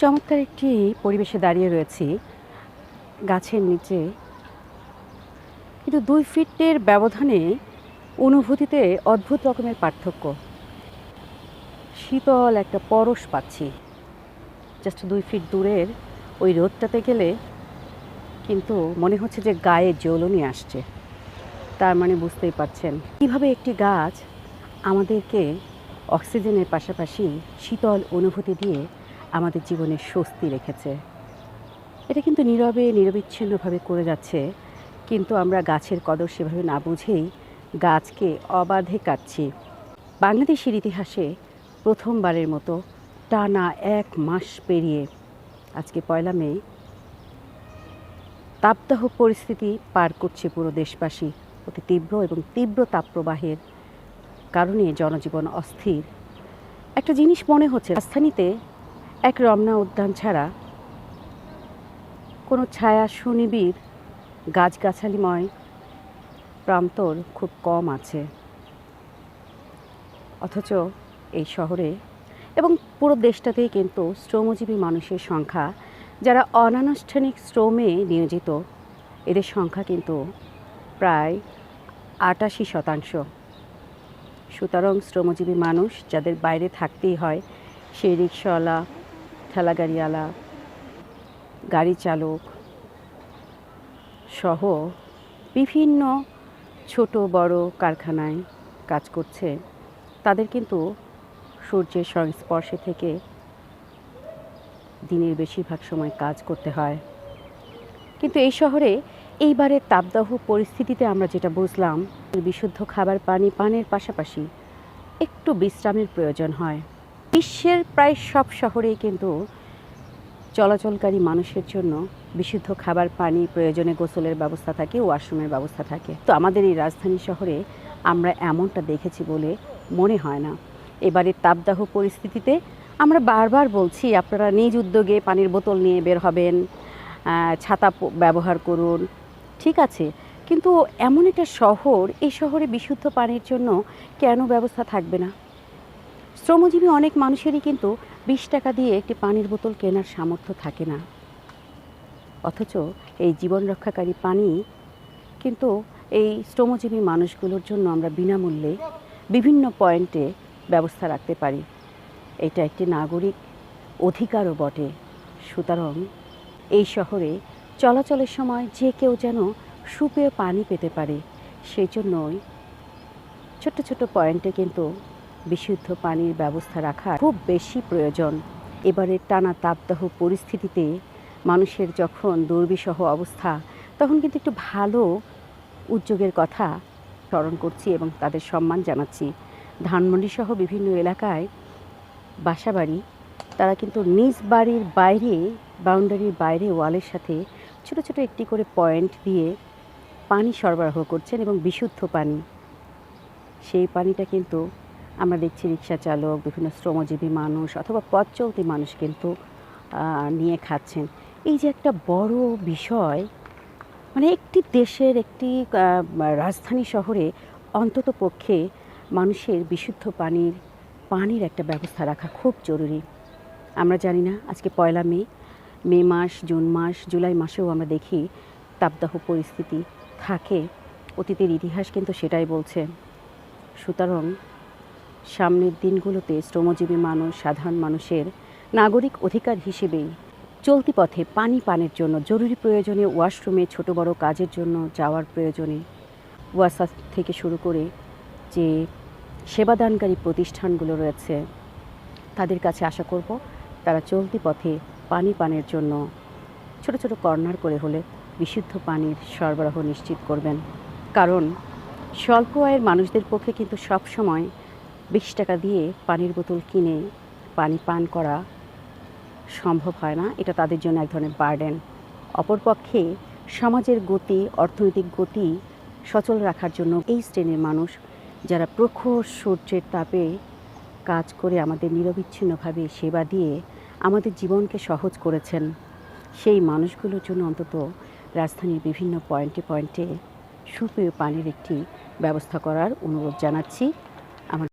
চমৎকার একটি পরিবেশে দাঁড়িয়ে রয়েছি, গাছের নিচে। কিন্তু দুই ফিটের ব্যবধানে অনুভূতিতে অদ্ভুত রকমের পার্থক্য। শীতল একটা পরশ পাচ্ছি। জাস্ট দুই ফিট দূরের ওই রোদটাতে গেলে কিন্তু মনে হচ্ছে যে গায়ে জ্বলনি আসছে। তার মানে বুঝতেই পারছেন। কীভাবে একটি গাছ আমাদেরকে অক্সিজেনের পাশাপাশি শীতল অনুভূতি দিয়ে আমাদের জীবনে স্বস্তি রেখেছে। এটা কিন্তু নীরবে, নিরবিচ্ছিন্নভাবে করে যাচ্ছে, কিন্তু আমরা গাছের কদর সেভাবে না বুঝেই গাছকে অবাধে কাটছি। বাংলাদেশের ইতিহাসে প্রথমবারের মতো টানা এক মাস পেরিয়ে আজকে পয়লা মে, তাপদাহ পরিস্থিতি পার করছে পুরো দেশবাসী। অতি তীব্র এবং তীব্র তাপপ্রবাহের কারণে জনজীবন অস্থির। একটা জিনিস মনে হচ্ছে, রাজধানীতে এক রমনা উদ্যান ছাড়া কোনো ছায়া সুনিবিড়, গাছগাছালিময় প্রান্তর খুব কম আছে। অথচ এই শহরে এবং পুরো দেশটাতেই কিন্তু শ্রমজীবী মানুষের সংখ্যা, যারা অনানুষ্ঠানিক শ্রমে নিয়োজিত, এদের সংখ্যা কিন্তু প্রায় আটাশি শতাংশ। সুতরাং শ্রমজীবী মানুষ যাদের বাইরে থাকতেই হয়, সেই রিক্সাওয়ালা ঠেলাগাড়িওয়ালা, গাড়ি চালক সহ বিভিন্ন ছোট বড় কারখানায় কাজ করছে। তাদের কিন্তু সূর্যের সংস্পর্শে থেকে দিনের বেশিরভাগ সময় কাজ করতে হয়। কিন্তু এই শহরে এইবারের তাপদাহ পরিস্থিতিতে আমরা যেটা বুঝলাম, বিশুদ্ধ খাবার পানি পানের পাশাপাশি একটু বিশ্রামের প্রয়োজন হয়। বিশ্বের প্রায় সব শহরেই কিন্তু চলাচলকারী মানুষের জন্য বিশুদ্ধ খাবার, পানি, প্রয়োজনে গোসলের ব্যবস্থা থাকে, ওয়াশরুমের ব্যবস্থা থাকে। তো আমাদের এই রাজধানী শহরে আমরা এমনটা দেখেছি বলে মনে হয় না। এবারের তাপদাহ পরিস্থিতিতে আমরা বারবার বলছি, আপনারা নিজ উদ্যোগে পানির বোতল নিয়ে বের হবেন ছাতা ব্যবহার করুন। ঠিক আছে, কিন্তু এমন একটা শহর, এই শহরে বিশুদ্ধ পানির জন্য কেন ব্যবস্থা থাকবে না? শ্রমজীবী অনেক মানুষেরই কিন্তু বিশ টাকা দিয়ে একটি পানির বোতল কেনার সামর্থ্য থাকে না। অথচ এই জীবন রক্ষাকারী পানি কিন্তু এই শ্রমজীবী মানুষগুলোর জন্য আমরা বিনামূল্যে বিভিন্ন পয়েন্টে ব্যবস্থা রাখতে পারি। এটা একটি নাগরিক অধিকারও বটে। সুতরাং এই শহরে চলাচলের সময় যে কেউ যেন সুপেয় পানি পেতে পারে, সেই জন্যই ছোট্ট ছোট্ট পয়েন্টে কিন্তু বিশুদ্ধ পানির ব্যবস্থা রাখা খুব বেশি প্রয়োজন। এবারে টানা তাপদাহ পরিস্থিতিতে মানুষের যখন দুর্বিষহ অবস্থা, তখন কিন্তু একটু ভালো উদ্যোগের কথা স্মরণ করছি এবং তাদের সম্মান জানাচ্ছি। ধানমন্ডি সহ বিভিন্ন এলাকায় বাসাবাড়ি, তারা কিন্তু নিজ বাড়ির বাইরে, বাউন্ডারির বাইরে ওয়ালের সাথে ছোট ছোট একটি করে পয়েন্ট দিয়ে পানি সরবরাহ করছেন এবং বিশুদ্ধ পানি। সেই পানিটা কিন্তু আমরা দেখছি রিক্সা চালক, বিভিন্ন শ্রমজীবী মানুষ অথবা পথ চলতি মানুষ কিন্তু নিয়ে খাচ্ছেন। এই যে একটা বড় বিষয় মানে একটি দেশের একটি রাজধানী শহরে অন্তত পক্ষে মানুষের বিশুদ্ধ পানির পানির একটা ব্যবস্থা রাখা খুব জরুরি। আমরা জানি না, আজকে পয়লা মে মে মাস, জুন মাস, জুলাই মাসেও আমরা দেখি তাপদাহ পরিস্থিতি থাকে। অতীতের ইতিহাস কিন্তু সেটাই বলছে। সুতরাং সামনের দিনগুলোতে শ্রমজীবী মানুষ, সাধারণ মানুষের নাগরিক অধিকার হিসেবেই চলতি পথে পানি পানের জন্য জরুরি প্রয়োজনে ওয়াশরুমে ছোট বড় কাজের জন্য যাওয়ার প্রয়োজনে ওয়াসা থেকে শুরু করে যে সেবাদানকারী প্রতিষ্ঠানগুলো রয়েছে, তাদের কাছে আশা করব তারা চলতি পথে পানি পানের জন্য ছোট ছোট কর্নার করে হলে বিশুদ্ধ পানির সরবরাহ নিশ্চিত করবেন। কারণ স্বল্প আয়ের মানুষদের পক্ষে কিন্তু সব সময় বিশ টাকা দিয়ে পানির বোতল কিনে পানি পান করা সম্ভব হয় না। এটা তাদের জন্য এক ধরনের বার্ডেন। অপরপক্ষে সমাজের গতি, অর্থনৈতিক গতি সচল রাখার জন্য এই শ্রেণির মানুষ যারা প্রখর সূর্যের তাপে কাজ করে আমাদের নিরবিচ্ছিন্নভাবে সেবা দিয়ে আমাদের জীবনকে সহজ করেছেন, সেই মানুষগুলোর জন্য অন্তত রাজধানীর বিভিন্ন পয়েন্টে পয়েন্টে সুপেয় পানির একটি ব্যবস্থা করার অনুরোধ জানাচ্ছি।